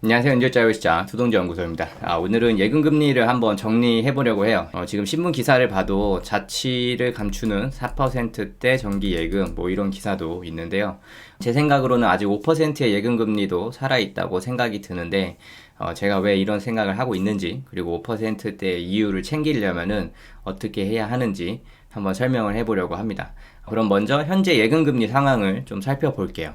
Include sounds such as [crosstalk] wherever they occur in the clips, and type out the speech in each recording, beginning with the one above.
안녕하세요. 연결자유 시장 두동재 연구소입니다. 아, 오늘은 예금 금리를 한번 정리해 보려고 해요. 어, 지금 신문 기사를 봐도 자치를 감추는 4%대 정기 예금 뭐 이런 기사도 있는데요. 제 생각으로는 아직 5%의 예금 금리도 살아 있다고 생각이 드는데 어, 제가 왜 이런 생각을 하고 있는지 그리고 5%대 이유를 챙기려면은 어떻게 해야 하는지 한번 설명을 해 보려고 합니다. 그럼 먼저 현재 예금 금리 상황을 좀 살펴볼게요.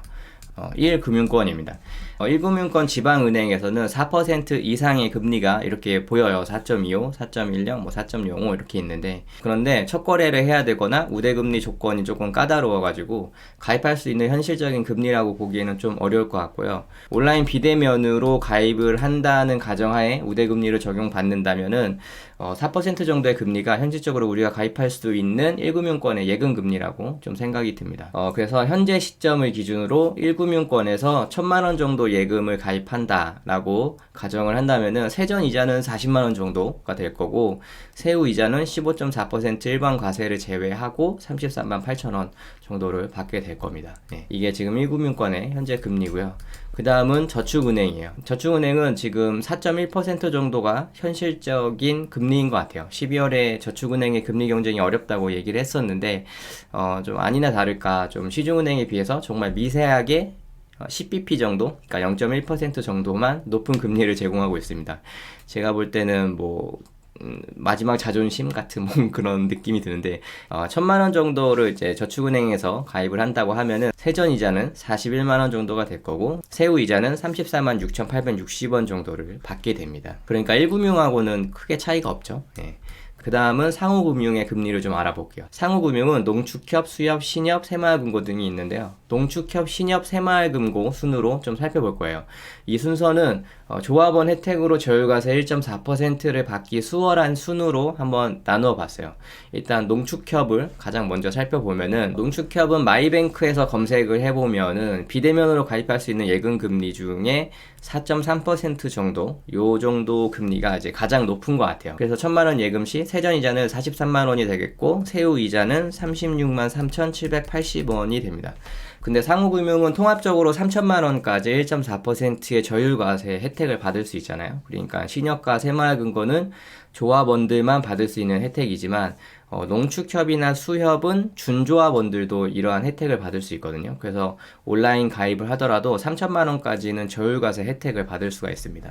어, 1금융권입니다. 어, 1금융권 지방은행에서는 4% 이상의 금리가 이렇게 보여요. 4.25, 4.10, 뭐4.05 이렇게 있는데 그런데 첫 거래를 해야 되거나 우대금리 조건이 조금 까다로워가지고 가입할 수 있는 현실적인 금리라고 보기에는 좀 어려울 것 같고요. 온라인 비대면으로 가입을 한다는 가정하에 우대금리를 적용받는다면은 어, 4% 정도의 금리가 현실적으로 우리가 가입할 수 있는 1금융권의 예금 금리라고 좀 생각이 듭니다. 어, 그래서 현재 시점을 기준으로 1금융권 에서 1000만 원 정도 예금을 가입한다라고 가정을 한다면은 세전 이자는 40만 원 정도가 될 거고 세후 이자는 15.4% 일반 과세를 제외하고 33만 8천 원 정도를 받게 될 겁니다. 네, 이게 지금 1금융권의 현재 금리고요. 그 다음은 저축은행이에요. 저축은행은 지금 4.1% 정도가 현실적인 금리인 것 같아요. 12월에 저축은행의 금리 경쟁이 어렵다고 얘기를 했었는데, 어, 좀 아니나 다를까 좀 시중은행에 비해서 정말 미세하게 10bp 정도, 그러니까 0.1% 정도만 높은 금리를 제공하고 있습니다. 제가 볼 때는 뭐 음, 마지막 자존심 같은 [laughs] 뭐 그런 느낌이 드는데 어, 천만 원 정도를 이제 저축은행에서 가입을 한다고 하면은 세전 이자는 41만 원 정도가 될 거고 세후 이자는 34만 6,860원 정도를 받게 됩니다. 그러니까 1금융하고는 크게 차이가 없죠. 예. 그 다음은 상호금융의 금리를 좀 알아볼게요. 상호금융은 농축협, 수협, 신협, 새마을금고 등이 있는데요. 농축협, 신협, 새마을금고 순으로 좀 살펴볼 거예요. 이 순서는 어, 조합원 혜택으로 저율과세 1.4%를 받기 수월한 순으로 한번 나누어 봤어요. 일단 농축협을 가장 먼저 살펴보면은 농축협은 마이뱅크에서 검색을 해보면은 비대면으로 가입할 수 있는 예금 금리 중에 4.3% 정도 요 정도 금리가 이제 가장 높은 것 같아요. 그래서 천만 원 예금 시 세전 이자는 43만 원이 되겠고 세후 이자는 36만 3,780원이 됩니다. 근데 상호금융은 통합적으로 3천만 원까지 1.4%의 저율과세 혜택을 받을 수 있잖아요. 그러니까 신협과 새마을금고는 조합원들만 받을 수 있는 혜택이지만 어, 농축협이나 수협은 준조합원들도 이러한 혜택을 받을 수 있거든요. 그래서 온라인 가입을 하더라도 3천만 원까지는 저율과세 혜택을 받을 수가 있습니다.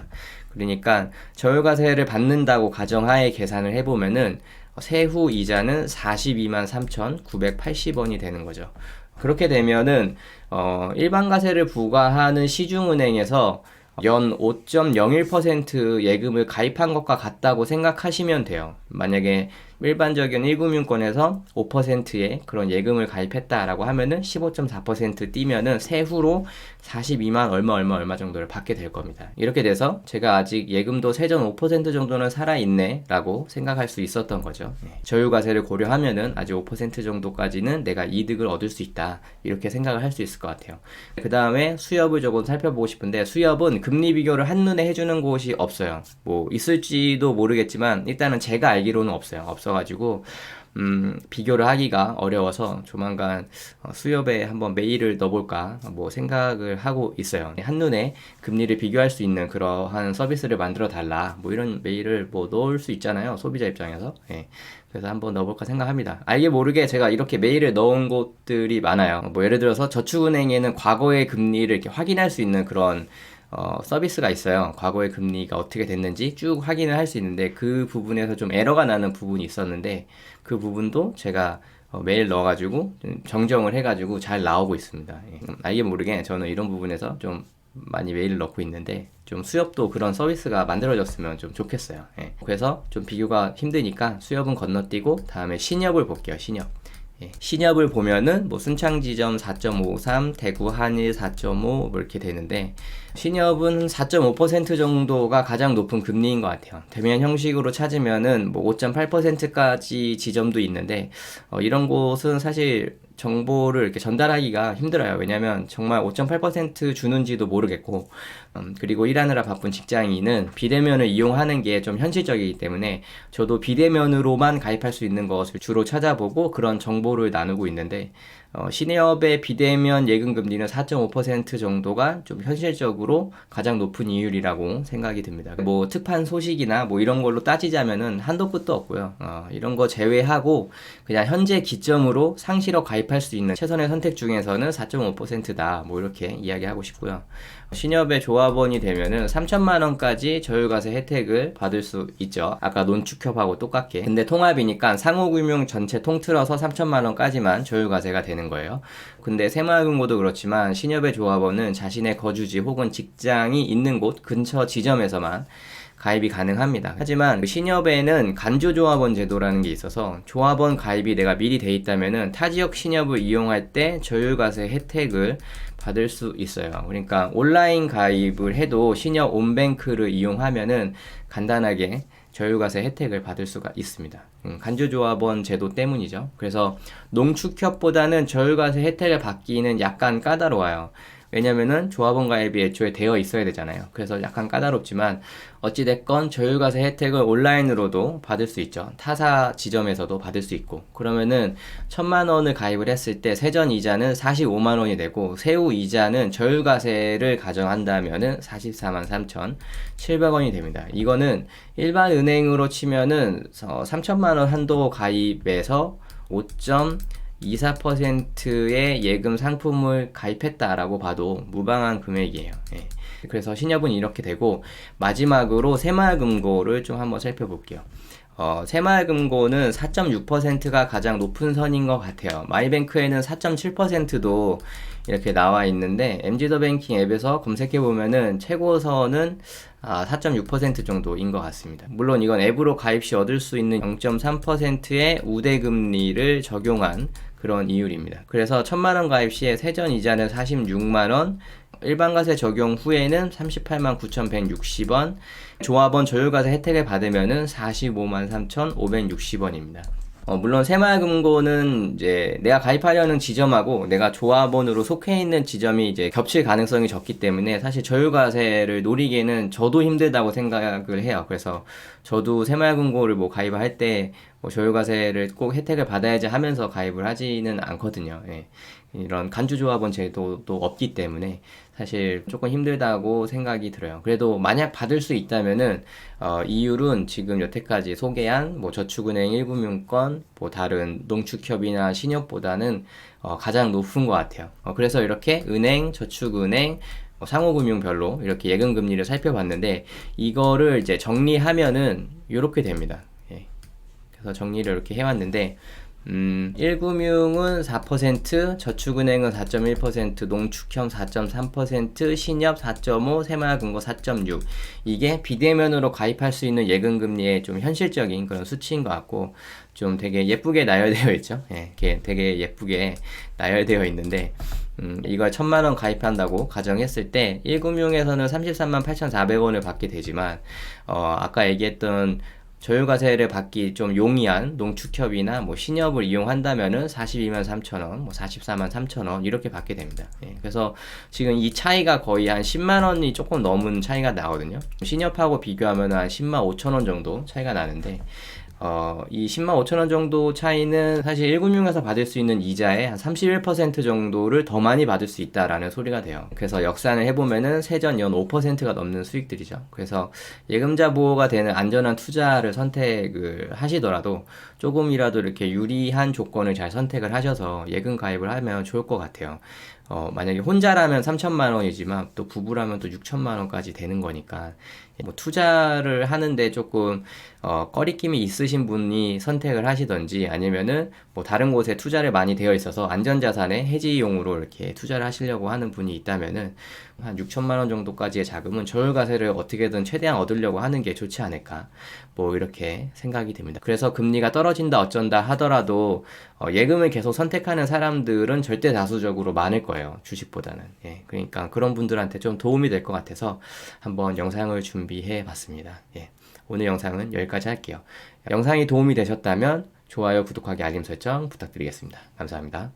그러니까 저율과세를 받는다고 가정하에 계산을 해보면은 세후 이자는 42만 3,980원이 되는 거죠. 그렇게 되면은 어, 일반 과세를 부과하는 시중은행에서 연 5.01% 예금을 가입한 것과 같다고 생각하시면 돼요. 만약에 일반적인 1금융권에서 5%의 그런 예금을 가입했다라고 하면은 15.4% 뛰면은 세후로 42만 얼마 얼마 얼마 정도를 받게 될 겁니다. 이렇게 돼서 제가 아직 예금도 세전 5% 정도는 살아있네라고 생각할 수 있었던 거죠. 네. 저율과세를 고려하면은 아직 5% 정도까지는 내가 이득을 얻을 수 있다. 이렇게 생각을 할 수 있을 것 같아요. 그 다음에 수협을 조금 살펴보고 싶은데 수협은 금리 비교를 한눈에 해주는 곳이 없어요. 뭐 있을지도 모르겠지만 일단은 제가 알기 로는 없어요. 없어가지고 음, 비교를 하기가 어려워서 조만간 어, 수협에 한번 메일을 넣어볼까 뭐 생각을 하고 있어요. 한눈에 금리를 비교할 수 있는 그러한 서비스를 만들어 달라. 뭐 이런 메일을 뭐 넣을 수 있잖아요. 소비자 입장에서. 예. 그래서 한번 넣어볼까 생각합니다. 알게 모르게 제가 이렇게 메일을 넣은 곳들이 많아요. 뭐 예를 들어서 저축은행에는 과거의 금리를 이렇게 확인할 수 있는 그런 어, 서비스가 있어요. 과거의 금리가 어떻게 됐는지 쭉 확인을 할 수 있는데 그 부분에서 좀 에러가 나는 부분이 있었는데 그 부분도 제가 어, 메일 넣어가지고 정정을 해가지고 잘 나오고 있습니다. 예. 알게 모르게 저는 이런 부분에서 좀 많이 메일을 넣고 있는데 좀 수협도 그런 서비스가 만들어졌으면 좀 좋겠어요. 예. 그래서 좀 비교가 힘드니까 수협은 건너뛰고 다음에 신협을 볼게요. 신협. 예, 신협을 보면은 뭐 순창지점 4.53, 대구 한일 4.5 뭐 이렇게 되는데 신협은 4.5% 정도가 가장 높은 금리인 것 같아요. 대면 형식으로 찾으면은 뭐 5.8%까지 지점도 있는데 어, 이런 곳은 사실 정보를 이렇게 전달하기가 힘들어요. 왜냐면 정말 5.8% 주는지도 모르겠고, 음, 그리고 일하느라 바쁜 직장인은 비대면을 이용하는 게 좀 현실적이기 때문에 저도 비대면으로만 가입할 수 있는 것을 주로 찾아보고 그런 정보를 나누고 있는데, 어, 신협의 비대면 예금 금리는 4.5% 정도가 좀 현실적으로 가장 높은 이율이라고 생각이 듭니다. 뭐 특판 소식이나 뭐 이런 걸로 따지자면은 한도 끝도 없고요. 어, 이런 거 제외하고 그냥 현재 기점으로 상시로 가입할 수 있는 최선의 선택 중에서는 4.5%다. 뭐 이렇게 이야기하고 싶고요. 신협의 조합원이 되면은 3천만 원까지 저율과세 혜택을 받을 수 있죠. 아까 논축협하고 똑같게. 근데 통합이니까 상호금융 전체 통틀어서 3천만 원까지만 저율과세가 되는 거예요. 근데 새마을금고도 그렇지만 신협의 조합원은 자신의 거주지 혹은 직장이 있는 곳 근처 지점에서만 가입이 가능합니다. 하지만 그 신협에는 간조조합원 제도라는 게 있어서 조합원 가입이 내가 미리 돼 있다면은 타 지역 신협을 이용할 때 저율과세 혜택을 받을 수 있어요. 그러니까 온라인 가입을 해도 신협 온뱅크를 이용하면은 간단하게 저율과세 혜택을 받을 수가 있습니다. 음, 간주조합원 제도 때문이죠. 그래서 농축협보다는 저율과세 혜택을 받기는 약간 까다로워요. 왜냐면은 조합원 가입이 애초에 되어 있어야 되잖아요. 그래서 약간 까다롭지만 어찌됐건 저율과세 혜택을 온라인으로도 받을 수 있죠. 타사 지점에서도 받을 수 있고 그러면은 천만 원을 가입을 했을 때 세전 이자는 45만 원이 되고 세후 이자는 저율과세를 가정한다면은 44만 3천 700원이 됩니다. 이거는 일반 은행으로 치면은 3천만 원 한도 가입에서 5. 24%의 예금 상품을 가입했다라고 봐도 무방한 금액이에요. 예. 그래서 신협은 이렇게 되고 마지막으로 새마을금고를 좀 한번 살펴볼게요. 어, 새마을금고는 4.6%가 가장 높은 선인 것 같아요. 마이뱅크에는 4.7%도 이렇게 나와 있는데 MG더뱅킹 앱에서 검색해 보면은 최고선은 아, 4.6% 정도인 것 같습니다. 물론 이건 앱으로 가입 시 얻을 수 있는 0.3%의 우대 금리를 적용한 그런 이율입니다. 그래서 천만 원 가입 시에 세전 이자는 46만 원, 일반과세 적용 후에는 38만 9,160원, 조합원 저율과세 혜택을 받으면은 45만 3,560원입니다. 어, 물론 새마을금고는 이제 내가 가입하려는 지점하고 내가 조합원으로 속해 있는 지점이 이제 겹칠 가능성이 적기 때문에 사실 저율과세를 노리기에는 저도 힘들다고 생각을 해요. 그래서 저도 새마을금고를 뭐 가입할 때 뭐 저율과세를 꼭 혜택을 받아야지 하면서 가입을 하지는 않거든요. 예. 이런 간주조합원 제도도 없기 때문에 사실 조금 힘들다고 생각이 들어요. 그래도 만약 받을 수 있다면은 어, 이율은 지금 여태까지 소개한 뭐 저축은행 1금융권, 뭐 다른 농축협이나 신협보다는 어, 가장 높은 것 같아요. 어, 그래서 이렇게 은행, 저축은행, 뭐 상호금융별로 이렇게 예금 금리를 살펴봤는데 이거를 이제 정리하면은 이렇게 됩니다. 예. 그래서 정리를 이렇게 해왔는데 음, 1금융은 4%, 저축은행은 4.1%, 농축형 4.3%, 신협 4.5, 새마을금고 4.6. 이게 비대면으로 가입할 수 있는 예금 금리의 좀 현실적인 그런 수치인 것 같고, 좀 되게 예쁘게 나열되어 있죠. 예, 되게 예쁘게 나열되어 있는데, 음, 이걸 천만 원 가입한다고 가정했을 때 1금융에서는 33만 8,400원을 받게 되지만, 어, 아까 얘기했던 저율과세를 받기 좀 용이한 농축협이나 뭐 신협을 이용한다면은 42만 3천 원, 뭐 44만 3천 원 이렇게 받게 됩니다. 예, 그래서 지금 이 차이가 거의 한 10만 원이 조금 넘은 차이가 나거든요. 신협하고 비교하면 한 10만 5천 원 정도 차이가 나는데 어, 이 10만 5천 원 정도 차이는 사실 1금융에서 받을 수 있는 이자의 한 31% 정도를 더 많이 받을 수 있다라는 소리가 돼요. 그래서 역산을 해보면은 세전 연 5%가 넘는 수익들이죠. 그래서 예금자 보호가 되는 안전한 투자를 선택을 하시더라도 조금이라도 이렇게 유리한 조건을 잘 선택을 하셔서 예금 가입을 하면 좋을 것 같아요. 어, 만약에 혼자라면 3천만 원이지만 또 부부라면 또 6천만 원까지 되는 거니까 뭐 투자를 하는데 조금 어, 꺼리낌이 있으신 분이 선택을 하시던지 아니면은 뭐 다른 곳에 투자를 많이 되어 있어서 안전자산의 해지용으로 이렇게 투자를 하시려고 하는 분이 있다면은 한 6천만 원 정도까지의 자금은 저율과세를 어떻게든 최대한 얻으려고 하는 게 좋지 않을까 뭐 이렇게 생각이 됩니다. 그래서 금리가 떨어진다 어쩐다 하더라도 어, 예금을 계속 선택하는 사람들은 절대 다수적으로 많을 거예요 주식보다는 예, 그러니까 그런 분들한테 좀 도움이 될 것 같아서 한번 영상을 준비해 봤습니다. 예. 오늘 영상은 여기까지 할게요. 영상이 도움이 되셨다면 좋아요, 구독하기, 알림 설정 부탁드리겠습니다. 감사합니다.